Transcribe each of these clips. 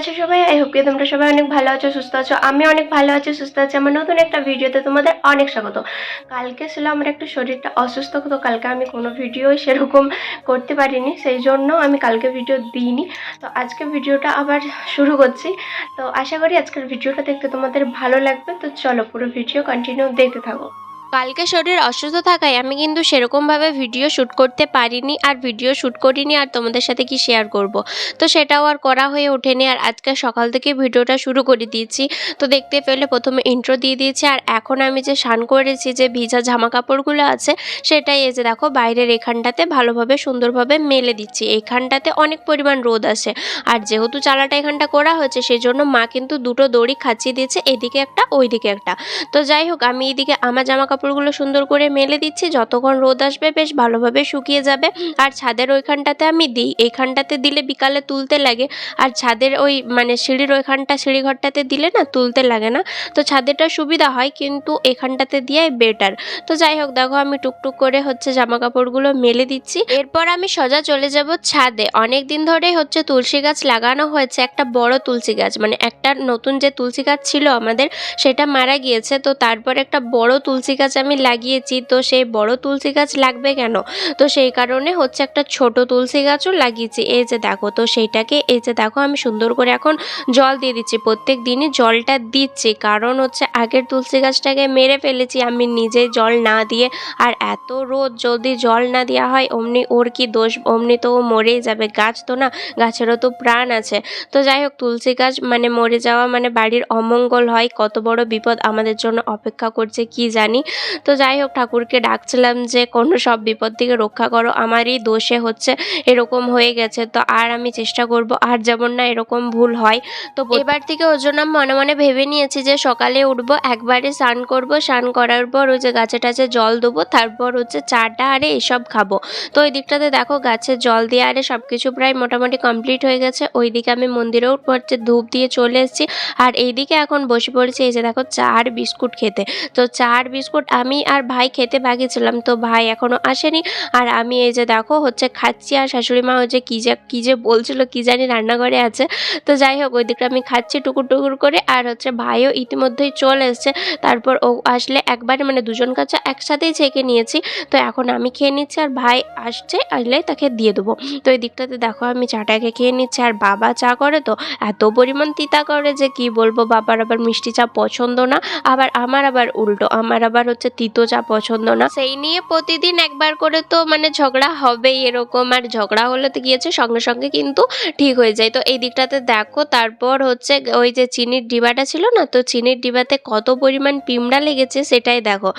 আছো সবাই I hope কি তোমরা সবাই অনেক ভালো আছো, সুস্থ আছো। আমি অনেক ভালো আছি, সুস্থ আছি। আমার নতুন একটা ভিডিওতে তোমাদের অনেক স্বাগত। কালকে ছিল আমার একটু শরীরটা অসুস্থ, তো কালকে আমি কোনো ভিডিওই সেরকম করতে পারিনি, সেই জন্য আমি কালকে ভিডিও দিইনি। তো আজকে ভিডিওটা আবার শুরু করছি। তো আশা করি আজকের ভিডিওটা দেখতে তোমাদের ভালো লাগবে। তো চলো পুরো ভিডিও কন্টিনিউ দেখতে থাকো। কালকে শরীর অসুস্থ থাকায় আমি কিন্তু সেরকমভাবে ভিডিও শ্যুট করতে পারিনি আর ভিডিও শ্যুট করিনি আর তোমাদের সাথে কি শেয়ার করব। তো সেটাও আর করা হয়ে ওঠেনি আর আজকে সকাল থেকে ভিডিওটা শুরু করে দিয়েছি। তো দেখতে পেলে প্রথমে ইন্ট্রো দিয়ে দিয়েছি আর এখন আমি যে স্নান করেছি যে ভিজা জামা কাপড়গুলো আছে সেটাই এই যে দেখো বাইরের এখানটাতে ভালোভাবে সুন্দরভাবে মেলে দিচ্ছি। এখানটাতে অনেক পরিমাণ রোদ আসে আর যেহেতু চালাটা এখানটা করা হয়েছে সেই জন্য মা কিন্তু দুটো দড়ি খাচ্ছিয়ে দিয়েছে, এদিকে একটা, ওইদিকে একটা। তো যাই হোক, আমি এদিকে আমার জামা কাপড়গুলো সুন্দর করে মেলে দিচ্ছি। যতক্ষণ রোদ আসবে বেশ ভালোভাবে শুকিয়ে যাবে। আর ছাদের ওইখানটাতে আমি দিই। এইখানটাতে দিলে বিকালে তুলতে লাগে। আর ছাদের ওই মানে সিঁড়ির ওইখানটা, সিঁড়িঘরটাতে দিলে না তুলতে লাগে না। তো ছাদেরটা সুবিধা হয় কিন্তু এখানটাতে দিয়ে বেটার। তো যাই হোক, দেখো আমি টুকটুক করে হচ্ছে জামা কাপড়গুলো মেলে দিচ্ছি। এরপর আমি সোজা চলে যাব ছাদে। অনেক দিন ধরেই হচ্ছে তুলসী গাছ লাগানো হয়েছে। একটা বড় তুলসী গাছ। মানে একটা নতুন যে তুলসী গাছ ছিল আমাদের, সেটা মারা গিয়েছে। তো তারপর একটা বড় তুলসী গাছ আমি লাগিয়েছি, তো সেই বড় তুলসী গাছ লাগবে কেন? তো সেই কারণে হচ্ছে একটা ছোট তুলসী গাছও লাগিয়েছি। এই যে দেখো, তো সেইটাকে, এই যে দেখো আমি সুন্দর করে এখন জল দিয়ে দিচ্ছি। প্রত্যেক দিনই জলটা দিচ্ছি, কারণ হচ্ছে আগের তুলসী গাছটাকে মেরে ফেলেছি, আমি নিজে জল না দিয়ে। আর এত রোদ, যদি জল না দেওয়া হয়, অমনি ওর কি দোষ? অমনি তো ও মরেই যাবে। গাছ তো না, গাছেরও তো প্রাণ আছে। তো যাই হোক, তুলসী গাছ মানে মরে যাওয়া মানে বাড়ির অমঙ্গল হয়। কত বড় বিপদ আমাদের জন্য অপেক্ষা করছে, কি জানি। তো যাই হোক, ঠাকুরকে ডাকছিলাম যে, কোনো সব বিপদ থেকে রক্ষা করো। আমারই দোষে হচ্ছে, এরকম হয়ে গেছে। তো আর আমি চেষ্টা করব, আর যেমন না এরকম ভুল হয়। তো এবার থেকে ওর জন্য মনে মনে ভেবে নিয়েছি যে, সকালে উঠবো, একবারে স্নান করব। স্নান করার পর ওই যে গাছে টাছে জল দেবো, তারপর হচ্ছে চাটা আরে এসব খাব। তো ওই দিকটাতে দেখো, গাছে জল দিয়ে আরে সব কিছু প্রায় মোটামুটি কমপ্লিট হয়ে গেছে। ওই দিকে আমি মন্দিরেও হচ্ছে ধূপ দিয়ে চলে এসেছি। আর এইদিকে এখন বসে পড়েছি, এই যে দেখো চা আর বিস্কুট খেতে। তো চা আর বিস্কুট আমি আর ভাই খেতে বাকি ছিলাম, তো ভাই এখনও আসেনি। আর আমি এই যে দেখো হচ্ছে খাচ্ছি, আর শাশুড়ি মা হচ্ছে কী যে কী যে বলছিল কী জানি রান্নাঘরে আছে। তো যাই হোক ওই দিকটা আমি খাচ্ছি টুকুর টুকুর করে, আর হচ্ছে ভাইও ইতিমধ্যেই চলে এসছে। তারপর ও আসলে একবারে মানে দুজন কাছে একসাথেই ছেঁকে নিয়েছি। তো এখন আমি খেয়ে নিচ্ছি, আর ভাই আসছে আসলে তাকে দিয়ে দেবো। তো এই দিকটাতে দেখো আমি চাটাকে খেয়ে নিচ্ছি, আর বাবা চা করে তো এত পরিমাণ তিতা করে যে কি বলব, বাবার আবার মিষ্টি চা পছন্দ না। আবার আমার আবার উল্টো, আমার আবার হচ্ছে তিতো চা পছন্দ না। সেই নিয়ে প্রতিদিন একবার করে তো মানে ঝগড়া হবেই এরকম, আর ঝগড়া হলে তো গিয়েছে সঙ্গে সঙ্গে কিন্তু ঠিক হয়ে যায়। তো এই দিকটাতে দেখো, তারপর হচ্ছে ওই যে চিনির ডিবাটা ছিল না, তো চিনির ডিবাতে কত পরিমাণ পিমড়া লেগেছে সেটাই দেখো।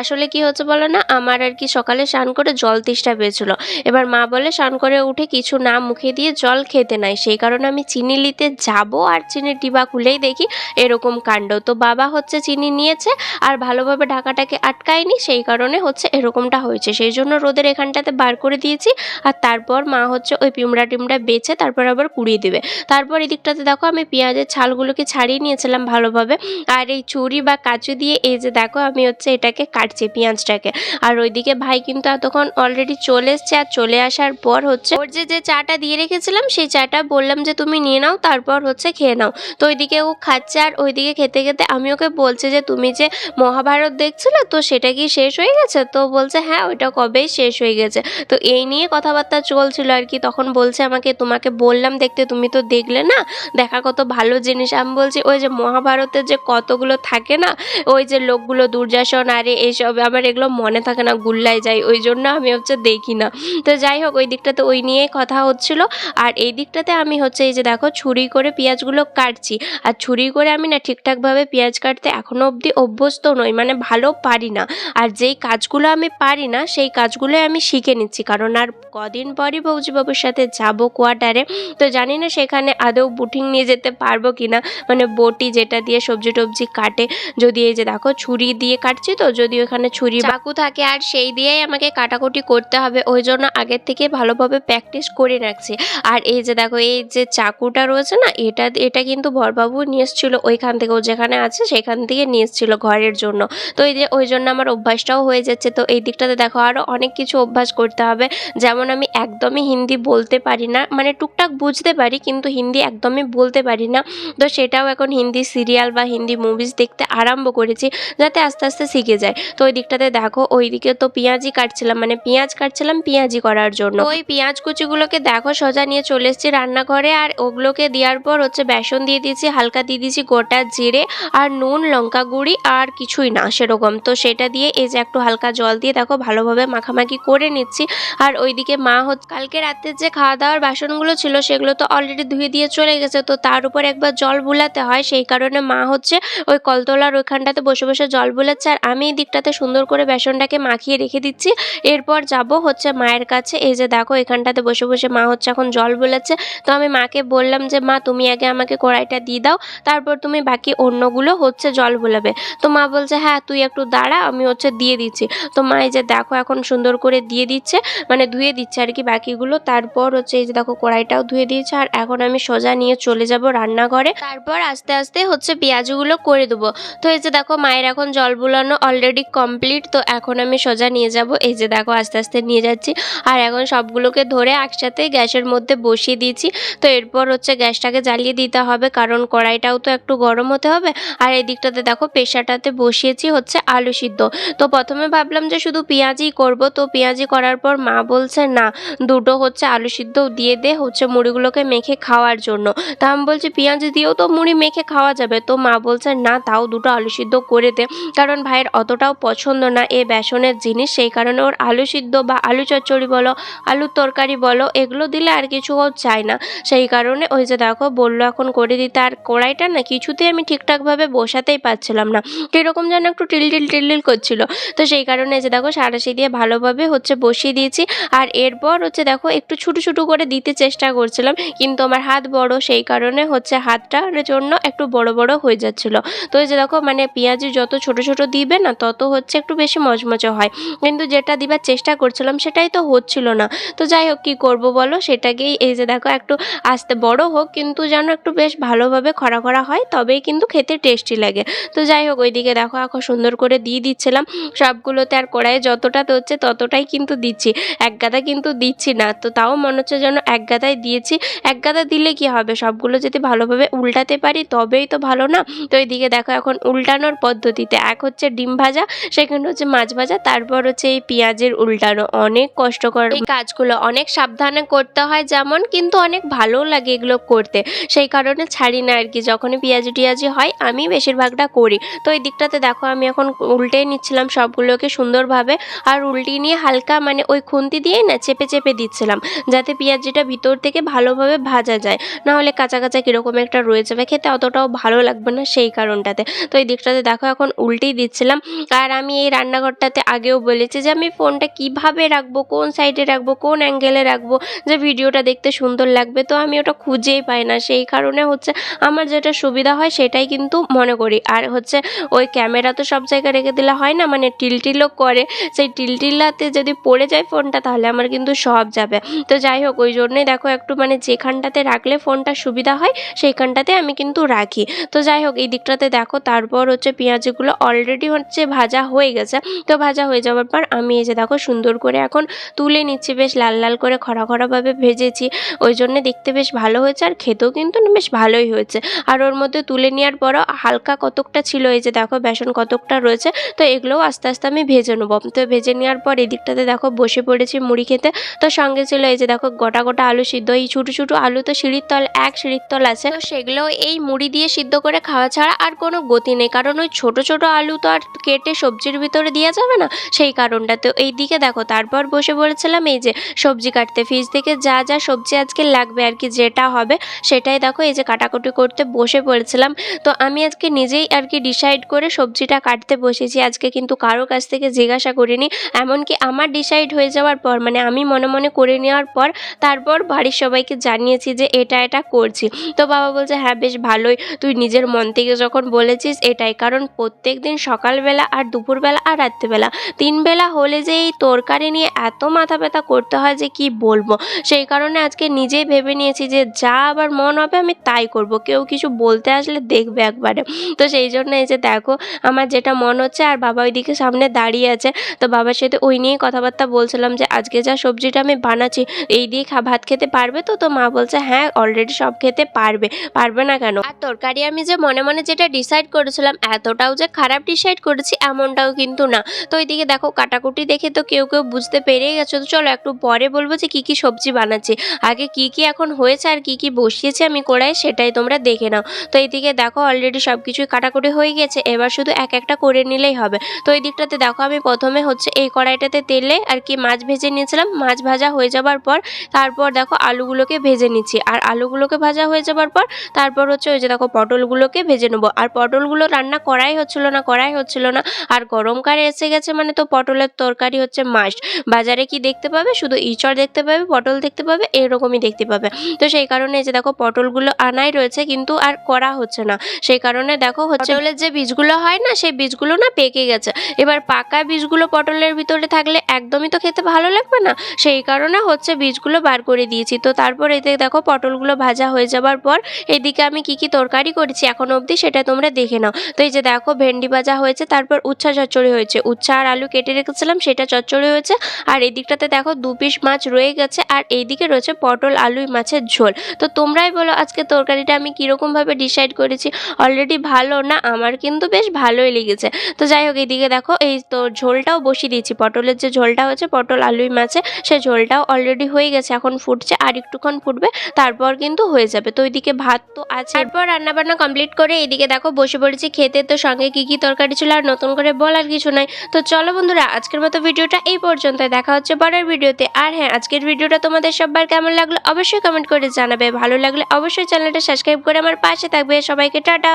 আসলে কি হচ্ছে বলো না, আমার আর কি সকালে স্নান করে জল তেষ্টা পেয়েছিল। এবার মা বলে স্নান করে উঠে কিছু না মুখে দিয়ে জল খেতে নাই, সেই কারণে আমি চিনি নিতে যাব আর চিনির ডিবা খুলেই দেখি এরকম কাণ্ড। তো বাবা হচ্ছে চিনি নিয়েছে, আর ভালোভাবে ঢাকাটাকে আটকায়নি, সেই কারণে হচ্ছে এরকমটা হয়েছে। সেই জন্য রোদের এখানটাতে বার করে দিয়েছি আর তারপর মা হচ্ছে ওই পিমড়া টিমড়া বেছে তারপর আবার কুড়িয়ে দেবে। তারপর এদিকটাতে দেখো আমি পেঁয়াজের ছালগুলোকে ছাড়িয়ে নিয়েছিলাম ভালোভাবে। আর এই ছুরি বা কাঁচু দিয়ে এই যে দেখো আমি হচ্ছে এটাকে কাটছি পেঁয়াজটাকে। আর ওইদিকে ভাই কিন্তু এতক্ষণ অলরেডি চলে এসছে আর চলে আসার পর হচ্ছে ওর যে যে চাটা দিয়ে রেখেছিলাম, সেই চাটা বললাম যে, তুমি নিয়ে নাও, তারপর হচ্ছে খেয়ে নাও। তো ওইদিকে ও খাচ্ছে আর ওইদিকে খেতে খেতে আমি ওকে বলছে যে, তুমি যে মহাভারত দেখছিলে তো সেটা কি শেষ হয়ে গেছে? তো বলছে হ্যাঁ ওইটা কবেই শেষ হয়ে গেছে? তো এই নিয়ে কথাবার্তা চলছিল আর কি। তখন বলছে আমাকে, তোমাকে বললাম দেখতে, তুমি তো দেখলে না? দেখা কত ভালো জিনিস। আমি বলছি, ওই যে মহাভারতের যে কতগুলো থাকে না? ওই যে লোকগুলো দুর্যাসন আরে এইসব আমার এগুলো মনে থাকে না, গুল্লায় যায়। ওই জন্য আমি হচ্ছে দেখি না। তো যাই হোক, ওই দিকটাতে ওই নিয়েই কথা হচ্ছিল। আর এই দিকটাতে আমি হচ্ছে এই যে দেখো, ছুরি করে পেঁয়াজগুলো কাটছি। আর ছুরি করে আমি না ঠিকঠাকভাবে পেঁয়াজ কাটতে এখনও অবধি অভ্যস্ত নই। মানে ভালো পারি না। আর যেই কাজগুলো আমি পারি না সেই কাজগুলোই আমি শিখে নিচ্ছি। কারণ আর কদিন পরই বৌজিবাবুর সাথে যাব কোয়ার্টারে তো জানি না সেখানে আদৌ বুটিং নিয়ে যেতে পারব কি না মানে বটি যেটা দিয়ে সবজি টবজি কাটে। যদি এই যে দেখো ছুরি দিয়ে কাটছি তো যদি ওখানে ছুরি বাকু থাকে আর সেই দিয়েই আমাকে কাটাকুটি করতে হবে। ওই জন্য আগের থেকে ভালোভাবে প্র্যাকটিস করে রাখছি। আর এই যে দেখো এই যে চাকুটা রয়েছে না এটা এটা কিন্তু ভরবাবু নিয়ে এসেছিল। ওইখান থেকে ও যেখানে আছে সেখান থেকে নিয়ে এসেছিল ঘরের জন্য। তো এই যে ওই জন্য আমার অভ্যাসটাও হয়ে যাচ্ছে। তো এই দিকটাতে দেখো আরও অনেক কিছু অভ্যাস করতে হবে। যেমন আমি একদমই হিন্দি বলতে পারি না। মানে টুকটাক বুঝতে পারি কিন্তু হিন্দি একদমই বলতে পারি না। তো সেটাও এখন হিন্দি সিরিয়াল বা হিন্দি মুভিজ দেখতে আরম্ভ করেছি যাতে আস্তে আস্তে শিখে যায়। তো ওই দিকটাতে দেখো, ওই দিকে তো পেঁয়াজি কাটছিলাম। মানে পেঁয়াজ কাটছিলাম পেঁয়াজি করার জন্য। ওই পেঁয়াজ কুচিগুলোকে দেখো সোজা নিয়ে চলে এসেছি রান্নাঘরে আর ওগুলোকে দেওয়ার পর হচ্ছে বেসন দিয়ে দিয়েছি, হালকা দিয়ে দিয়েছি গোটা জিরে আর নুন, লঙ্কা গুঁড়ি আর কিছুই না সেরকম। তো সেটা দিয়ে এই যে একটু হালকা জল দিয়ে দেখো ভালোভাবে মাখামাখি করে নিচ্ছি। আর ওইদিকে মা হচ্ছে কালকে রাতের যে খাওয়া দাওয়ার বাসনগুলো ছিল সেগুলো তো অলরেডি ধুয়ে দিয়ে চলে গেছে। তো তার উপর একবার জল বুলাতে হয়, সেই কারণে মা হচ্ছে ওই কলতলার ওইখানটাতে বসে বসে জল বুলাচ্ছে। আর আমি এই দিকটাতে সুন্দর করে বেসনটাকে মাখিয়ে রেখে দিচ্ছি। এরপর যাব হচ্ছে মায়ের কাছে। এই যে দেখো এখানটাতে বসে বসে মা হচ্ছে এখন জল বুলাচ্ছে। তো আমি মাকে বললাম যে, মা, তুমি আগে আমাকে কড়াইটা দিয়ে দাও, তারপর তুমি বাকি অন্যগুলো হচ্ছে জল বুলাবে। তো মা বলছে হ্যাঁ তুই একটু দাঁড়া, আমি হচ্ছে দিয়ে দিচ্ছি। তো মা এই যে দেখো এখন সুন্দর করে দিয়ে দিচ্ছে মানে ধুয়ে দিচ্ছে আর কি বাকিগুলো। তারপর হচ্ছে এই যে দেখো কড়াইটাও ধুয়ে দিয়েছে আর এখন আমি সোজা নিয়ে চলে যাব রান্নাঘরে। তারপর আস্তে আস্তে হচ্ছে পেঁয়াজগুলো করে দেবো। তো এই যে দেখো মায়ের এখন জল বুলানো অলরেডি কমপ্লিট তো এখন আমি সোজা নিয়ে যাব। এই যে দেখো আস্তে আস্তে নিয়ে যাচ্ছি। আর এখন সবগুলোকে ধরে একসাথে গ্যাসের মধ্যে বসিয়ে দিয়েছি। তো এরপর হচ্ছে গ্যাসটাকে জ্বালিয়ে দিতে হবে, কারণ কড়াইটাও তো একটু গরম হতে হবে। আর এই দিকটাতে দেখো পেশাটাতে বসিয়েছি হচ্ছে আলু সিদ্ধ। তো প্রথমে ভাবলাম যে শুধু পেঁয়াজই করব। তো পেঁয়াজি করার পর মা বলছে, না, দুটো হচ্ছে আলু সিদ্ধ দিয়ে দে হচ্ছে মুড়িগুলোকে মেখে খাওয়ার জন্য। তা আমি বলছি, পেঁয়াজ দিয়েও তো মুড়ি মেখে খাওয়া যাবে। তো মা বলছে, না, তাও দুটো আলু সিদ্ধ করে দে। কারণ ভাইয়ের অতটাও পছন্দ না এ বেসনের জিনিস, সেই কারণে ওর আলু সিদ্ধ বা আলু চচ্চড়ি বলো আলুর তরকারি বলো, এগুলো দিলে আর কিছু ও চায় না। সেই কারণে ওই যে দেখো, বলল এখন করে দিতে। আর কড়াইটা না কিছুতেই আমি ঠিকঠাকভাবে বসাতেই পারছিলাম না। কীরকম যেন একটু টিল টিল টিল টিল করছিল। তো সেই কারণে যে দেখো সারাশি দিয়ে ভালোভাবে হচ্ছে বসিয়ে দিয়েছি। আর এরপর হচ্ছে দেখো একটু ছোটো ছোটো করে দিতে চেষ্টা করছিলাম, কিন্তু আমার হাত বড়, সেই কারণে হচ্ছে হাতটার জন্য একটু বড় বড় হয়ে যাচ্ছিল। তো এই যে দেখো মানে পেঁয়াজি যত ছোট ছোট দিবে না, তত হচ্ছে একটু বেশি মচমচে হয়। কিন্তু যেটা দিবার চেষ্টা করছিলাম সেটাই তো হচ্ছিল না। তো যাই হোক, কী করব বলো? সেটাকেই এই যে দেখো একটু আস্তে বড় হোক, কিন্তু যেন একটু বেশ ভালোভাবে খরা খরা হয়, তবেই কিন্তু খেতে টেস্টি লাগে। তো যাই হোক, ওইদিকে দেখো এখন সুন্দর করে দিয়ে দিচ্ছিলাম। সবগুলোতে আর কড়াইয়ে যতটা হচ্ছে ততটাই কিন্তু দিচ্ছি। এক গাদা কিন্তু দিচ্ছি না। তো তাও মনে হচ্ছে যেন এক গাদাই দিয়েছি। এক গাদা দিলে কি হবে? সবগুলো যদি ভালোভাবে উল্টাতে পারি তবেই তো ভালো না। তো এইদিকে দেখো এখন উল্টানোর পদ্ধতিতে এক হচ্ছে ডিম ভাজা, সেখানে হচ্ছে মাছ ভাজা, তারপর হচ্ছে এই পেঁয়াজের উল্টানো। অনেক কষ্টকর। এই কাজগুলো অনেক সাবধানে করতে হয় যেমন, কিন্তু অনেক ভালোও লাগে এগুলো করতে। সেই কারণে ছাড়ি না আর কি। যখনই পেঁয়াজি টিয়াজি হয়, আমি বেশিরভাগটা করি। তো এই দিকটাতে দেখো আমি এখন উল্টে নিচ্ছিলাম সবগুলোকে সুন্দরভাবে। আর উল্টিয়ে নিয়ে হালকা মানে ওই খুন্তি দিয়েই না চেপে চেপে দিচ্ছিলাম, যাতে পেঁয়াজিটা ভিতর থেকে ভালোভাবে ভাজা যায়। না হলে কাঁচা কাঁচা কীরকম একটা রয়ে যাবে খেতে অতটাও ভালো লাগবে না সেই কারণটাতে। তো এই দিকটাতে দেখো এখন উল্টেই দিচ্ছিলাম। আর আমি এই রান্নাঘরটাতে আগেও বলেছি যে আমি ফোনটা কীভাবে রাখব, কোন সাইডে রাখব, কোন অ্যাঙ্গেলে রাখব, যে ভিডিওটা দেখতে সুন্দর লাগবে। তো আমি ওটা খুঁজেই পাই না। সেই কারণে হচ্ছে আমার যেটা সুবিধা হয় সেটাই কিন্তু মনে করি। আর হচ্ছে ওই ক্যামেরা তো সব জায়গায় রেখে দিলে হয় না? মানে টিলটিলও করে। সেই টিলটিলাতে যদি পড়ে যায় ফোনটা, তাহলে আমার কিন্তু সব যাবে। তো যাই হোক, ওই জন্যই দেখো একটু মানে যেখানটাতে রাখলে ফোনটা সুবিধা হয়, সেইখানটাতে আমি কিন্তু রাখি। তো যাই হোক, এই দিকটাতে দেখো, তারপর হচ্ছে পেঁয়াজগুলো অলরেডি হচ্ছে ভাজা হয়ে গেছে। তো ভাজা হয়ে যাওয়ার পর আমি এই যে দেখো, সুন্দর করে এখন তুলে নিচ্ছি। বেশ লাল লাল করে খরা খরাভাবে ভেজেছি। ওই জন্য দেখতে বেশ ভালো হয়েছে আর খেতেও কিন্তু বেশ ভালোই হয়েছে। আর ওর মধ্যে তুলে নেওয়ার পরও হালকা কতকটা ছিল, এই যে দেখো, বেসন কতকটা রয়েছে। তো এগুলোও আস্তে আস্তে আমি ভেজে নেব। তো ভেজে নেওয়ার পর এদিকটাতে দেখো বসে পড়েছি মুড়ি খেতে। তো সঙ্গে ছিল এই যে দেখো গোটা গোটা আলু সিদ্ধ। এই ছোটো ছোটো আলু তো সিঁড়ির তল, এক সিঁড়ির তল আছে। তো সেগুলো এই মুড়ি দিয়ে সিদ্ধ করে খাওয়া ছাড়া আর কোনো গতি নেই। কারণ ওই ছোট ছোট আলু তো আর কেটে সবজির ভিতরে দেওয়া যাবে না সেই কারণটা। তো এই দিকে দেখো তারপর বসে পড়েছিলাম এই যে সবজি কাটতে। ফ্রিজ থেকে যা যা সবজি আজকে লাগবে আর কি, যেটা হবে সেটাই দেখো এই যে কাটাকুটি করতে বসে পড়েছিলাম। তো আমি আজকে নিজেই আর কি ডিসাইড করে সবজিটা কাটতে বসেছি, আজকে কিন্তু কারও কাছ থেকে জিজ্ঞাসা করিনি, এমনকি আমার ডিসাইড হয়ে যাওয়ার পর মানে আমি মনে মনে করে নেওয়ার পর, তারপর বাড়ির সবাইকে জানিয়েছি যে এটা এটা করছি। তো বাবা বলছে হ্যাঁ বেশ ভালোই, তুই নিজের মন থেকে যখন বলেছিস, এটাই। কারণ প্রত্যেক দিন সকালবেলা আর দুপুরবেলা আর রাত্রিবেলা তিন বেলা হলে যে এই তরকারি নিয়ে এত মাথা ব্যথা করতে হয় যে কি বলব? সেই কারণে আজকে নিজেই ভেবে নিয়েছি যে যা আবার মন হবে আমি তাই করব। কেউ কিছু বলতে আসলে দেখবে একবারে। তো সেই জন্য এই যে দেখো, আমার যেটা মন মনে হচ্ছে আর বাবা ওইদিকে সামনে দাঁড়িয়ে আছে। তো বাবার সাথে ওই নিয়েই কথাবার্তা বলছিলাম যে, আজকে যা সবজিটা আমি বানাচ্ছি, এই দিয়ে ভাত খেতে পারবে তো? তো মা বলছে হ্যাঁ অলরেডি সব খেতে পারবে। পারবে না কেন? আর তরকারি আমি যে মনে মনে যেটা ডিসাইড করেছিলাম, এতটাও যে খারাপ ডিসাইড করেছি এমনটাও কিন্তু না। তো এইদিকে দেখো, কাটাকুটি দেখে তো কেউ কেউ বুঝতে পেরেই গেছো। তো চলো একটু পরে বলব যে, কি কি সবজি বানাচ্ছি। আগে কি কি এখন হয়েছে আর কি কি বসিয়েছি আমি কড়াই সেটাই তোমরা দেখে নাও। তো এইদিকে দেখো অলরেডি সব কিছুই কাটাকুটি হয়ে গেছে। এবার শুধু এক একটা করে নিলেই হবে। তো এই দিকটাতে দেখো আমি প্রথমে হচ্ছে এই কড়াইটাতে তেলে আর কি মাছ ভেজে নিয়েছিলাম। মাছ ভাজা হয়ে যাবার পর তারপর দেখো আলুগুলোকে ভেজে নিচ্ছি। আর আলুগুলোকে ভাজা হয়ে যাবার পর তারপর হচ্ছে ওই যে দেখো পটলগুলোকে ভেজে নেব। আর পটলগুলো রান্না করাই হচ্ছিল না, করাই হচ্ছিল না। আর গরমকালে এসে গেছে মানে তো পটলের তরকারি হচ্ছে মাস্ট বাজারে কি দেখতে পাবে? শুধু ইঁচড় দেখতে পাবে, পটল দেখতে পাবে, এরকমই দেখতে পাবে। তো সেই কারণে এই যে দেখো পটলগুলো আনাই রয়েছে কিন্তু আর করা হচ্ছে না। সেই কারণে দেখো হচ্ছে যে বীজগুলো হয় না, সেই বীজগুলো না, পেকে গেছে। এবার পাকা বীজগুলো পটলের ভিতরে থাকলে একদমই তো খেতে ভালো লাগবে না। সেই কারণে হচ্ছে বীজগুলো বার করে দিয়েছি। তো তারপর এতে দেখো পটলগুলো ভাজা হয়ে যাবার পর এদিকে আমি কি কি তরকারি করেছি এখন অবধি সেটা তোমরা দেখে নাও। তো এই যে দেখো ভেন্ডি ভাজা হয়েছে, তারপর উচ্ছা চচ্চড়ি হয়েছে। উচ্ছা আর আলু কেটে রেখেছিলাম, সেটা চচ্চড়ি হয়েছে। আর এদিকটাতে দেখো দু পিস মাছ রয়ে গেছে, আর এইদিকে রয়েছে পটল, আলুই মাছের ঝোল। তো তোমরাই বলো আজকে তরকারিটা আমি কীরকমভাবে ডিসাইড করেছি। অলরেডি ভালো না? আমার কিন্তু বেশ ভালোই লেগেছে। তো যাই হোক এইদিকে দেখো, এই তো ঝোলটাও বসিয়ে দিয়েছি। পটলের যে ঝোলটা হচ্ছে পটল, আলুই মাছে, সে ঝোলটাও অলরেডি হয়ে গেছে, এখন ফুটছে আর একটুক্ষণ ফুটবে, তারপর কিন্তু হয়ে যাবে। তো ওইদিকে ভাত তো আছে। তারপর রান্নাবান্না কমপ্লিট করে এইদিকে দেখো, বসে পড়েছি খেতে। তো সঙ্গে কি কি তরকারি ছিল আর নতুন করে বলার কিছু নাই। তো চলো বন্ধুরা, আজকের মতো ভিডিওটা এই পর্যন্ত দেখা হচ্ছে পরের ভিডিওতে। আর হ্যাঁ আজকের ভিডিওটা তোমাদের সবার কেমন লাগল অবশ্যই কমেন্ট করে জানাবে। ভালো লাগলে অবশ্যই চ্যানেলটা সাবস্ক্রাইব করে আমার পাশে থাকবে। সবাইকে টাটা।